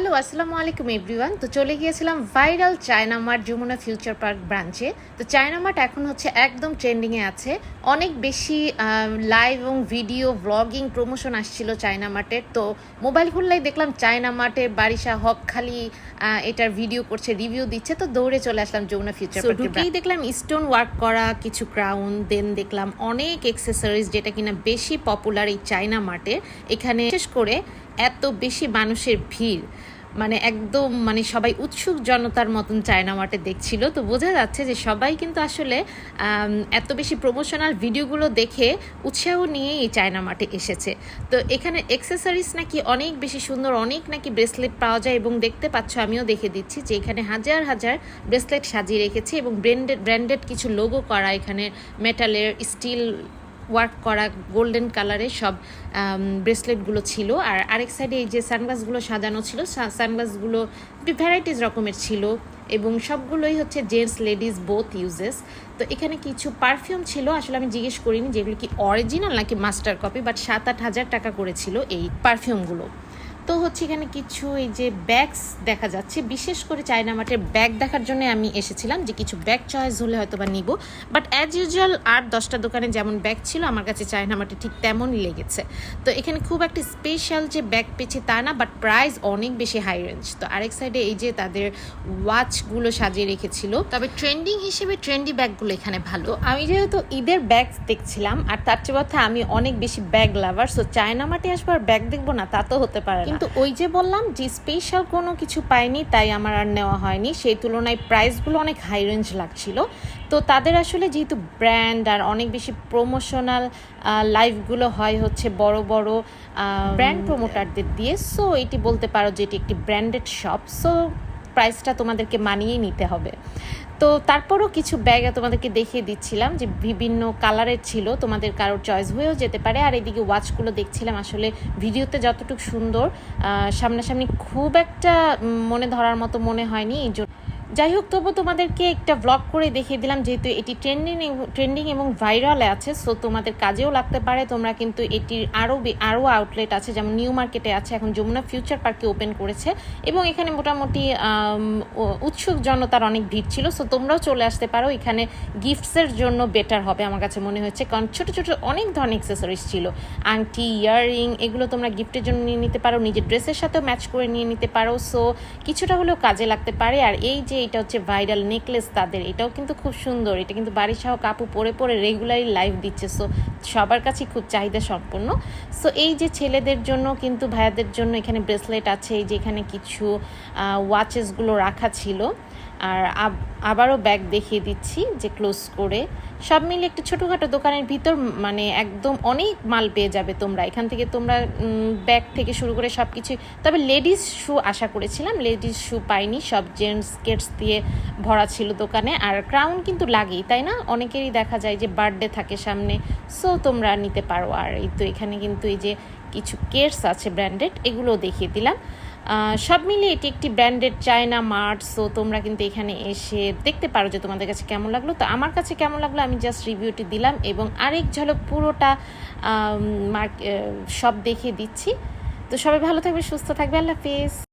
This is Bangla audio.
হ্যালো আসসালামু আলাইকুম এভরিওয়ান। তো চলে গিয়েছিলাম viral China mart Jamuna future park ব্রাঞ্চে। তো চায়না মার্ট এখন হচ্ছে একদম ট্রেন্ডিংয়ে আছে। অনেক বেশি লাইভ এবং ভিডিও ব্লগিং প্রমোশন আসছিল চায়না মার্টের তো মোবাইল খুললেই দেখলাম চায়না মার্টের বারিশা হক খালি এটার ভিডিও করছে রিভিউ দিচ্ছে। তো দৌড়ে চলে আসলাম যমুনা ফিউচার পার্কে ঢুকেই দেখলাম স্টোন ওয়ার্ক করা কিছু ক্রাউন দেন দেখলাম অনেক এক্সেসরিজ যেটা কিনা বেশি পপুলার এই চায়না মার্টে এখানে বিশেষ করে এত বেশি মানুষের ভিড়। মানে একদম মানে সবাই উৎসুক জনতার মতন চায়না মার্টে দেখছিল। তো বোঝা যাচ্ছে যে সবাই কিন্তু আসলে এত বেশি প্রমোশনাল ভিডিওগুলো দেখে উৎসাহ নিয়ে এই চায়না মার্টে এসেছে। তো এখানে এক্সেসরিজ নাকি অনেক বেশি সুন্দর, অনেক নাকি ব্রেসলেট পাওয়া যায় এবং দেখতে পাচ্ছ আমিও দেখে দিচ্ছি যে এখানে হাজার হাজার ব্রেসলেট সাজিয়ে রেখেছে এবং ব্র্যান্ডেড ব্র্যান্ডেড কিছু লোগো করা এখানে মেটালের স্টিল ওয়ার্ক করা গোল্ডেন কালারের সব ব্রেসলেটগুলো ছিল। আর আরেক সাইডে এই যে সানগ্লাসগুলো সাজানো ছিল সানগ্লাসগুলো ভ্যারাইটিস রকমের ছিল এবং সবগুলোই হচ্ছে জেন্টস লেডিস বোথ ইউজেস তো এখানে কিছু পারফিউম ছিল, আসলে আমি জিজ্ঞেস করিনি যেগুলো কি অরিজিনাল নাকি মাস্টার কপি বাট সাত আট হাজার টাকা করেছিল এই পারফিউমগুলো তো হচ্ছে এখানে কিছু এই যে ব্যাগস দেখা যাচ্ছে। বিশেষ করে চায়না মার্টের ব্যাগ দেখার জন্য আমি এসেছিলাম যে কিছু ব্যাগ চয়েস হলে হয়তো বা নিব। বাট অ্যাজ ইউজুয়াল আর দশটা দোকানে যেমন ব্যাগ ছিল, আমার কাছে চায়না মার্টে ঠিক তেমনই লেগেছে। তো এখানে খুব একটা স্পেশাল যে ব্যাগ পেয়েছে তা না বাট প্রাইস অনেক বেশি হাই রেঞ্জ তো আরেক সাইডে এই যে তাদের ওয়াচগুলো সাজিয়ে রেখেছিল। তবে ট্রেন্ডিং হিসেবে ট্রেন্ডি ব্যাগগুলো এখানে ভালো। আমি যেহেতু ঈদের ব্যাগ দেখছিলাম, আর তার চেয়ে কথা আমি অনেক বেশি ব্যাগ লাভার সো চায়না মার্টে আসবার ব্যাগ দেখব না, তা তো হতে পারে না। কিন্তু ওই যে বললাম যে স্পেশাল কোনো কিছু পাইনি তাই আমার আর নেওয়া হয়নি। সেই তুলনায় প্রাইসগুলো অনেক হাই রেঞ্জ লাগছিল। তো তাদের আসলে যেহেতু ব্র্যান্ড আর অনেক বেশি প্রমোশনাল লাইভগুলো হয় হচ্ছে বড় বড় ব্র্যান্ড প্রমোটারদের দিয়ে। সো এটি বলতে পারো যে এটি একটি ব্র্যান্ডেড শপ সো প্রাইসটা তোমাদেরকে মানিয়েই নিতে হবে। তো তারপরও কিছু ব্যাগ তোমাদেরকে দেখিয়ে দিচ্ছিলাম যে বিভিন্ন কালারের ছিল, তোমাদের কারোর চয়েস হয়েও যেতে পারে। আর এদিকে ওয়াচগুলো দেখছিলাম, আসলে ভিডিওতে যতটুকু সুন্দর সামনাসামনি খুব একটা মনে ধরার মতো মনে হয়নি, এই জন্য যাই হোক তবু তোমাদেরকে একটা ব্লগ করে দেখিয়ে দিলাম, যেহেতু এটি ট্রেন্ডিং ট্রেন্ডিং এবং ভাইরালে আছে সো তোমাদের কাজেও লাগতে পারে। তোমরা কিন্তু এটির আরও আরও আউটলেট আছে, যেমন নিউ মার্কেটে আছে, এখন যমুনা ফিউচার পার্কে ওপেন করেছে। এবং এখানে মোটামুটি উৎসুক জনতার অনেক ভিড় ছিল সো তোমরাও চলে আসতে পারো। এখানে গিফটসের জন্য বেটার হবে, আমার কাছে মনে হচ্ছে, কারণ ছোটো ছোটো অনেক ধরনের অ্যাক্সেসরিজ ছিল। আংটি ইয়াররিং এগুলো তোমরা গিফটের জন্য নিয়ে নিতে পারো, নিজের ড্রেসের সাথেও ম্যাচ করে নিয়ে নিতে পারো। সো কিছুটা হলেও কাজে লাগতে পারে। আর এই যে এটা হচ্ছে ভাইরাল নেকলেস তাদের। এটাও কিন্তু খুব সুন্দর। এটা কিন্তু বাড়ির সহ কাপু পরে পরে রেগুলারই লাইফ দিচ্ছে। সো সবার কাছেই খুব চাহিদা সম্পন্ন। সো এই যে ছেলেদের জন্য কিন্তু ভাইয়াদের জন্য এখানে ব্রেসলেট আছে। এই যে এখানে কিছু ওয়াচেসগুলো রাখা ছিল। আর আবারও ব্যাগ দেখিয়ে দিচ্ছি যে ক্লোজ করে। সব মিলে একটা ছোটোখাটো দোকানের ভিতর মানে একদম অনেক মাল পেয়ে যাবে তোমরা। এখান থেকে তোমরা ব্যাগ থেকে শুরু করে সব কিছু তবে লেডিস শু আশা করেছিলাম লেডিস শু পাইনি। সব জেন্টস কেটস দিয়ে ভরা ছিল দোকানে। আর ক্রাউন কিন্তু লাগেই, তাই না? অনেকেরই দেখা যায় যে বার্থডে থাকে সামনে। সো তোমরা নিতে পারো। আর এই তো এখানে কিন্তু এই যে কিছু কেটস আছে ব্র্যান্ডেড এগুলো দেখিয়ে দিলাম। সব মিলিয়ে এটি একটি ব্র্যান্ডেড চায়না মার্ট, সো তোমরা কিন্তু এখানে এসে দেখতে পারো যে তোমাদের কাছে কেমন লাগল। তো আমার কাছে কেমন লাগল আমি জাস্ট রিভিউটি দিলাম এবং আরেক ঝলক পুরোটা মার্ক সব দেখিয়ে দিচ্ছি। তো সবাই ভালো থাকবে, সুস্থ থাকবে, আল্লাহ হাফিজ।